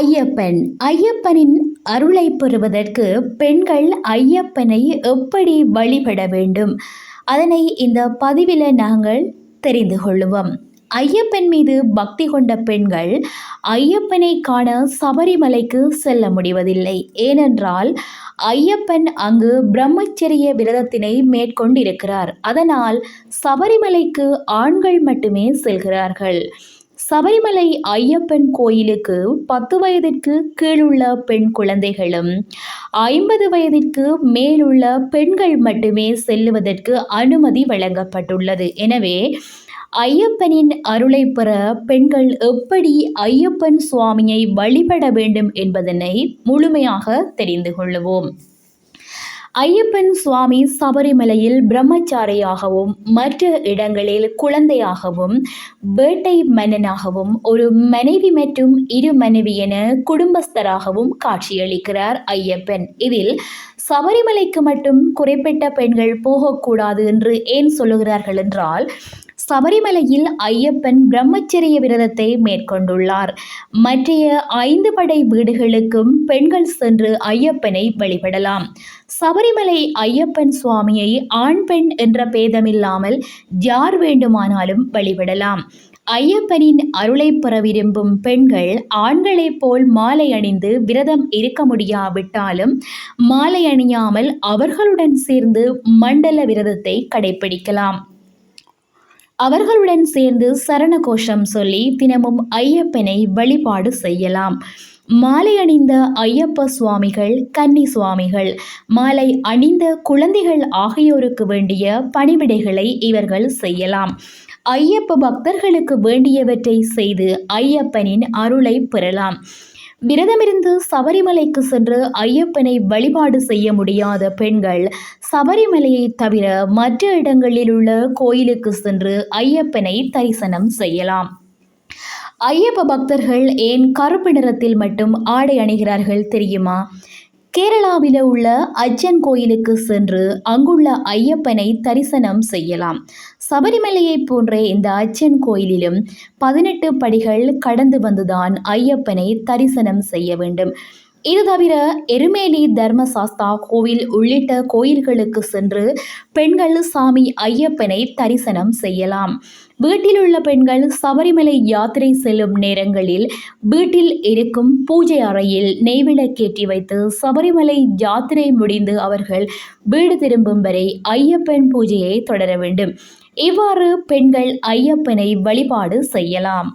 ஐயப்பன். ஐயப்பனின் அருளை பெறுவதற்கு பெண்கள் ஐயப்பனை எப்படி வழிபட வேண்டும்? அதனை இந்த பதிவில் நாங்கள் தெரிந்து கொள்வோம் ஐயப்பன் மீது பக்தி கொண்ட பெண்கள் ஐயப்பனை காண சபரிமலைக்கு செல்ல முடிவதில்லை. ஏனென்றால் ஐயப்பன் அங்கு பிரம்மச்சரிய விரதத்தினை மேற்கொண்டிருக்கிறார். அதனால் சபரிமலைக்கு ஆண்கள் மட்டுமே செல்கிறார்கள். சபரிமலை ஐயப்பன் கோயிலுக்கு பத்து வயதிற்கு கீழுள்ள பெண் குழந்தைகளும் ஐம்பது வயதிற்கு மேலுள்ள பெண்கள் மட்டுமே செல்லுவதற்கு அனுமதி வழங்கப்பட்டுள்ளது. எனவே ஐயப்பனின் அருளை பெற பெண்கள் எப்படி ஐயப்பன் சுவாமியை வழிபட வேண்டும் என்பதனை முழுமையாக தெரிந்து கொள்வோம் ஐயப்பன் சுவாமி சபரிமலையில் பிரம்மச்சாரியாகவும் மற்ற இடங்களில் குழந்தையாகவும் வேட்டை மன்னனாகவும் ஒரு மனைவி மற்றும் இரு மனைவி என குடும்பஸ்தராகவும் காட்சியளிக்கிறார் ஐயப்பன். இதில் சபரிமலைக்கு மட்டும் குறிப்பிட்ட பெண்கள் போகக்கூடாது என்று ஏன் சொல்லுகிறார்கள் என்றால் சபரிமலையில் ஐயப்பன் பிரம்மச்சரிய விரதத்தை மேற்கொண்டுள்ளார். மற்றைய ஐந்து படை வீடுகளுக்கும் பெண்கள் சென்று ஐயப்பனை வழிபடலாம். சபரிமலை ஐயப்பன் சுவாமியை ஆண் பெண் என்ற பேதமில்லாமல் யார் வேண்டுமானாலும் வழிபடலாம். ஐயப்பனின் அருளை பெற விரும்பும் பெண்கள் ஆண்களைப் போல் மாலை அணிந்து விரதம் இருக்க முடியாவிட்டாலும் மாலை அணியாமல் அவர்களுடன் சேர்ந்து மண்டல விரதத்தை கடைபிடிக்கலாம் அவர்களுடன் சேர்ந்து சரண கோஷம் சொல்லி தினமும் ஐயப்பனை வழிபாடு செய்யலாம். மாலை அணிந்த ஐயப்ப சுவாமிகள் கன்னி சுவாமிகள் மாலை அணிந்த குழந்தைகள் ஆகியோருக்கு வேண்டிய பணிவிடைகளை இவர்கள் செய்யலாம். ஐயப்ப பக்தர்களுக்கு வேண்டியவற்றை செய்து ஐயப்பனின் அருளை பெறலாம். விரதமிருந்து சபரிமலைக்கு சென்று ஐயப்பனை வழிபாடு செய்ய முடியாத பெண்கள் சபரிமலையை தவிர மற்ற இடங்களில் உள்ள கோயிலுக்கு சென்று ஐயப்பனை தரிசனம் செய்யலாம். ஐயப்ப பக்தர்கள் ஏன் கருப்பு நிறத்தில் மட்டும் ஆடை அணிகிறார்கள் தெரியுமா? கேரளாவில் உள்ள அச்சன் கோயிலுக்கு சென்று அங்குள்ள ஐயப்பனை தரிசனம் செய்யலாம். சபரிமலையை போன்ற இந்த அச்சன் கோயிலிலும் பதினெட்டு படிகள் கடந்து வந்துதான் ஐயப்பனை தரிசனம் செய்ய வேண்டும். இது தவிர எருமேலி தர்மசாஸ்தா கோவில் உள்ளிட்ட கோயில்களுக்கு சென்று பெண்கள் சாமி ஐயப்பனை தரிசனம் செய்யலாம். வீட்டில் உள்ள பெண்கள் சபரிமலை யாத்திரை செல்லும் நேரங்களில் வீட்டில் இருக்கும் பூஜை அறையில் நெய்விளக்கேற்றி வைத்து சபரிமலை யாத்திரை முடிந்து அவர்கள் வீடு திரும்பும் வரை ஐயப்பன் பூஜையை தொடர வேண்டும். இவ்வாறு பெண்கள் ஐயப்பனை வழிபாடு செய்யலாம்.